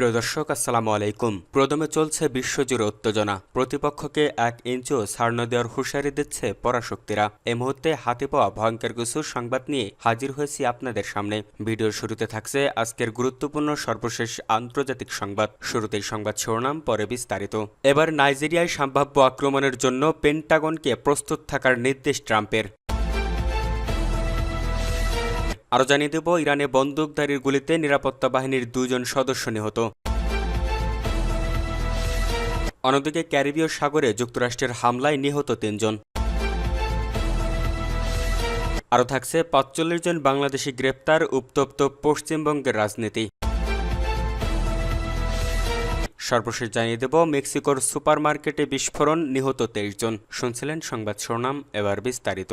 প্রিয় দর্শক, আসসালামু আলাইকুম। প্রথমে চলছে বিশ্বজুড়ে উত্তেজনা। প্রতিপক্ষকে এক ইঞ্চও ছাড় দেওয়ার হুঁশিয়ারি দিচ্ছে পরাশক্তিরা। এই মুহূর্তে হাতে পাওয়া ভয়ঙ্কর কিছু সংবাদ নিয়ে হাজির হয়েছি আপনাদের সামনে। ভিডিওর শুরুতে থাকছে আজকের গুরুত্বপূর্ণ সর্বশেষ আন্তর্জাতিক সংবাদ। শুরুতেই সংবাদ শিরোনাম, পরে বিস্তারিত। এবার নাইজেরিয়ায় সম্ভাব্য আক্রমণের জন্য পেন্টাগনকে প্রস্তুত থাকার নির্দেশ ট্রাম্পের। আরও জানিয়ে দেব, ইরানে বন্দুকধারীর গুলিতে নিরাপত্তা বাহিনীর দুজন সদস্য নিহত। অন্যদিকে ক্যারিবীয় সাগরে যুক্তরাষ্ট্রের হামলায় নিহত তিনজন। আরও থাকছে, পাঁচচল্লিশ জন বাংলাদেশি গ্রেপ্তার, উত্তপ্ত পশ্চিমবঙ্গের রাজনীতি। সর্বশেষ জানিয়ে দেব, মেক্সিকোর সুপারমার্কেটে বিস্ফোরণ, নিহত তেইশ জন। শুনছিলেন সংবাদ শিরোনাম, এবার বিস্তারিত।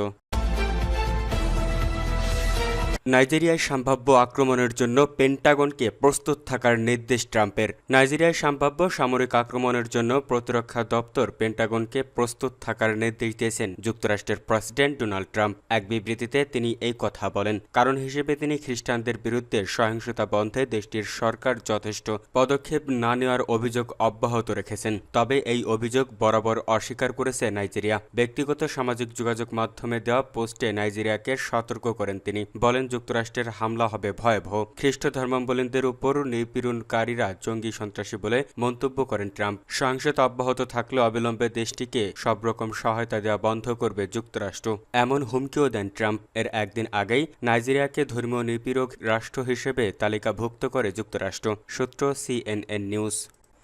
নাইজেরিয়ায় সম্ভাব্য আক্রমণের জন্য পেন্টাগনকে প্রস্তুত থাকার নির্দেশ ট্রাম্পের। নাইজেরিয়ায় সম্ভাব্য সামরিক আক্রমণের জন্য প্রতিরক্ষা দপ্তর পেন্টাগনকে প্রস্তুত থাকার নির্দেশ দিয়েছেন যুক্তরাষ্ট্রের প্রেসিডেন্ট ডোনাল্ড ট্রাম্প। এক বিবৃতিতে তিনি এই কথা বলেন, কারণ হিসেবে তিনি খ্রিস্টানদের বিরুদ্ধে সহিংসতা বন্ধে দেশটির সরকার যথেষ্ট পদক্ষেপ না নেওয়ার অভিযোগ অব্যাহত রেখেছেন। তবে এই অভিযোগ বরাবর অস্বীকার করেছে নাইজেরিয়া। ব্যক্তিগত সামাজিক যোগাযোগ মাধ্যমে দেওয়া পোস্টে নাইজেরিয়াকে সতর্ক করেন তিনি। বলেন যুক্তরাষ্ট্রের হামলা হবে ভয়াবহ। খ্রিস্ট ধর্মাবলম্বীদের উপর নিপীড়নকারীরা জঙ্গি সন্ত্রাসী বলে মন্তব্য করেন ট্রাম্প। সহিংসতা অব্যাহত থাকলে অবিলম্বে দেশটিকে সব রকম সহায়তা দেওয়া বন্ধ করবে যুক্তরাষ্ট্র। এমন হুমকিও দেন ট্রাম্প। এর একদিন আগেই নাইজেরিয়াকে ধর্মীয় নিপীড়ক রাষ্ট্র হিসেবে তালিকাভুক্ত করে যুক্তরাষ্ট্র। সূত্র সিএনএন নিউজ।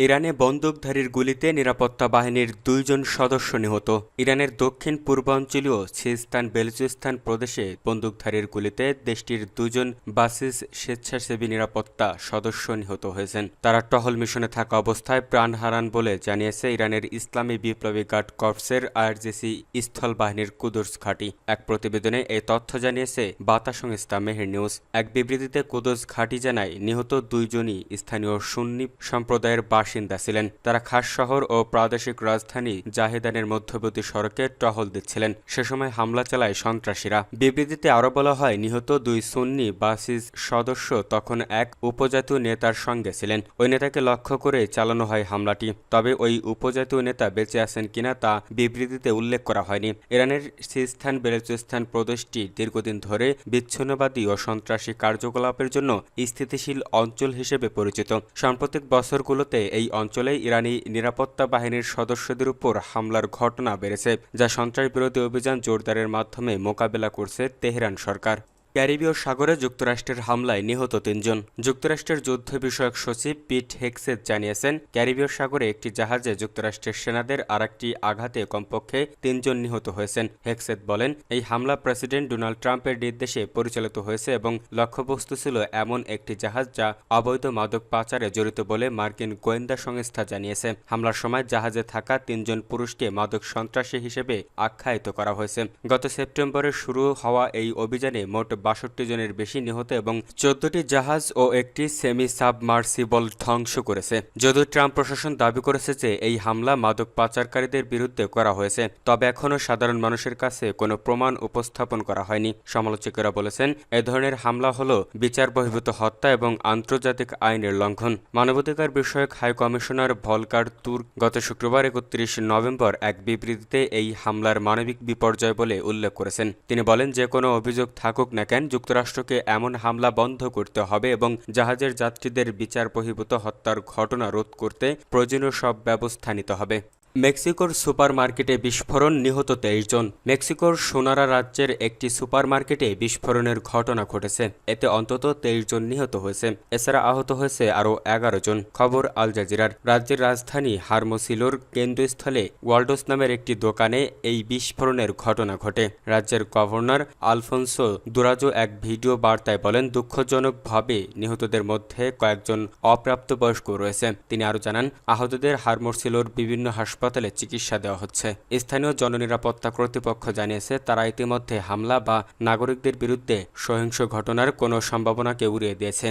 ইরানে বন্দুকধারীর গুলিতে নিরাপত্তা বাহিনীর দুইজন সদস্য নিহত। ইরানের দক্ষিণ পূর্বাঞ্চলীয় সিস্তান বেলুচিস্তান প্রদেশে বন্দুকধারীর গুলিতে দেশটির দুজন বাসিস স্বেচ্ছাসেবী নিরাপত্তা সদস্য নিহত হয়েছেন। তারা টহল মিশনে থাকা অবস্থায় প্রাণ হারান বলে জানিয়েছে ইরানের ইসলামী বিপ্লবী গার্ড কর্পসের আইআরজিসি স্থল বাহিনীর কুদুস ঘাঁটি। এক প্রতিবেদনে এই তথ্য জানিয়েছে বাতা সংস্থা মেহের নিউজ। এক বিবৃতিতে কুদুস ঘাঁটি জানায়, নিহত দুইজনই স্থানীয় সুন্নি সম্প্রদায়ের বাসিন্দা ছিলেন। তারা খাস শহর ও প্রাদেশিক রাজধানী জাহেদানের মধ্যবর্তী সড়কে টহল দিচ্ছিলেন। সে সময় হামলা চালায় সন্ত্রাসীরা। বিবৃতিতে আরও বলা হয়, নিহত দুই সুন্নি বাসিস সদস্য তখন এক উপজাতীয় নেতার সঙ্গে ছিলেন। ওই নেতাকে লক্ষ্য করে চালানো হয় হামলাটি। তবে ওই উপজাতীয় নেতা বেঁচে আছেন কিনা তা বিবৃতিতে উল্লেখ করা হয়নি। ইরানের সিস্তান বেলুচিস্তান প্রদেশটি দীর্ঘদিন ধরে বিচ্ছিন্নবাদী ও সন্ত্রাসী কার্যকলাপের জন্য স্থিতিশীল অঞ্চল হিসেবে পরিচিত। সাম্প্রতিক বছরগুলোতে এই অঞ্চলে ইরানি নিরাপত্তা বাহিনীর সদস্যদের উপর হামলার ঘটনা বেড়েছে, যা সন্ত্রাস বিরোধী অভিযান জোরদারের মাধ্যমে মোকাবেলা করছে তেহরান সরকার। ক্যারিবীয় সাগরে যুক্তরাষ্ট্রের হামলায় নিহত তিনজন। যুক্তরাষ্ট্রের যুদ্ধ বিষয়ক সচিব পিট হেক্সেত জানিয়েছেন, ক্যারিবীয় সাগরে একটি জাহাজে যুক্তরাষ্ট্রের সেনাদের আর একটি আঘাতে কমপক্ষে তিনজন নিহত হয়েছেন। হেক্সেত বলেন, এই হামলা প্রেসিডেন্ট ডোনাল্ড ট্রাম্পের নির্দেশে পরিচালিত হয়েছে এবং লক্ষ্যবস্তু ছিল এমন একটি জাহাজ যা অবৈধ মাদক পাচারে জড়িত বলে মার্কিন গোয়েন্দা সংস্থা জানিয়েছে। হামলার সময় জাহাজে থাকা তিনজন পুরুষকে মাদক সন্ত্রাসী হিসেবে আখ্যায়িত করা হয়েছে। গত সেপ্টেম্বরে শুরু হওয়া এই অভিযানে মোট বাষট্টি জনের বেশি নিহত এবং চোদ্দটি জাহাজ ও একটি সেমি সাবমার্সিবল ধ্বংস করেছে। যদিও ট্রাম্প প্রশাসন দাবি করেছে যে এই হামলা মাদক পাচারকারীদের বিরুদ্ধে করা হয়েছে, তবে এখনও সাধারণ মানুষের কাছে কোনো প্রমাণ উপস্থাপন করা হয়নি। সমালোচকেরা বলেছেন, এ ধরনের হামলা হল বিচার বহির্ভূত হত্যা এবং আন্তর্জাতিক আইনের লঙ্ঘন। মানবাধিকার বিষয়ক হাই কমিশনার ভলকার তুর গত শুক্রবার একত্রিশ নভেম্বর এক বিবৃতিতে এই হামলার মানবিক বিপর্যয় বলে উল্লেখ করেছেন। তিনি বলেন, যে কোনো অভিযোগ থাকুক না কেন যুক্তরাষ্ট্রকে এমন হামলা বন্ধ করতে হবে এবং জাহাজের যাত্রীদের বিচার বহির্ভূত হত্যার ঘটনা রোধ করতে প্রয়োজনীয় সব ব্যবস্থা নিতে হবে। মেক্সিকোর সুপারমার্কেটে বিস্ফোরণ নিহত তেইশ জন। মেক্সিকোর সোনারা রাজ্যের একটি সুপারমার্কেটে বিস্ফোরণের ঘটনা ঘটেছে। এতে অন্তত তেইশ জন নিহত হয়েছে। এছাড়া আহত হয়েছে আরও এগারো জন। খবর আল জাজিরার। রাজ্যের রাজধানী হারমোসিলোর কেন্দ্রস্থলে ওয়ার্ল্ডোস নামের একটি দোকানে এই বিস্ফোরণের ঘটনা ঘটে। রাজ্যের গভর্নর আলফোনসো দুরাজো এক ভিডিও বার্তায় বলেন, দুঃখজনকভাবে নিহতদের মধ্যে কয়েকজন অপ্রাপ্তবয়স্ক রয়েছে। তিনি আরও জানান, আহতদের হারমোসিলোর বিভিন্ন হাসপাতাল হাসপাতালে চিকিৎসা দেওয়া হচ্ছে। স্থানীয় জননিরাপত্তা কর্তৃপক্ষ জানিয়েছে, তারা ইতিমধ্যে হামলা বা নাগরিকদের বিরুদ্ধে সহিংস ঘটনার কোনো সম্ভাবনাকে উড়িয়ে দিয়েছে।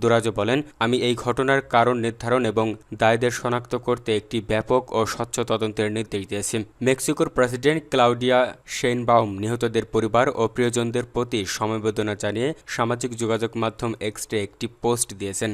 দুরাজো বলেন, আমি এই ঘটনার কারণ নির্ধারণ এবং দায়দের শনাক্ত করতে একটি ব্যাপক ও স্বচ্ছ তদন্তের নির্দেশ দিয়েছি। মেক্সিকোর প্রেসিডেন্ট ক্লাউডিয়া শেনবাউম নিহতদের পরিবার ও প্রিয়জনদের প্রতি সমবেদনা জানিয়ে সামাজিক যোগাযোগ মাধ্যম এক্সটে একটি পোস্ট দিয়েছেন।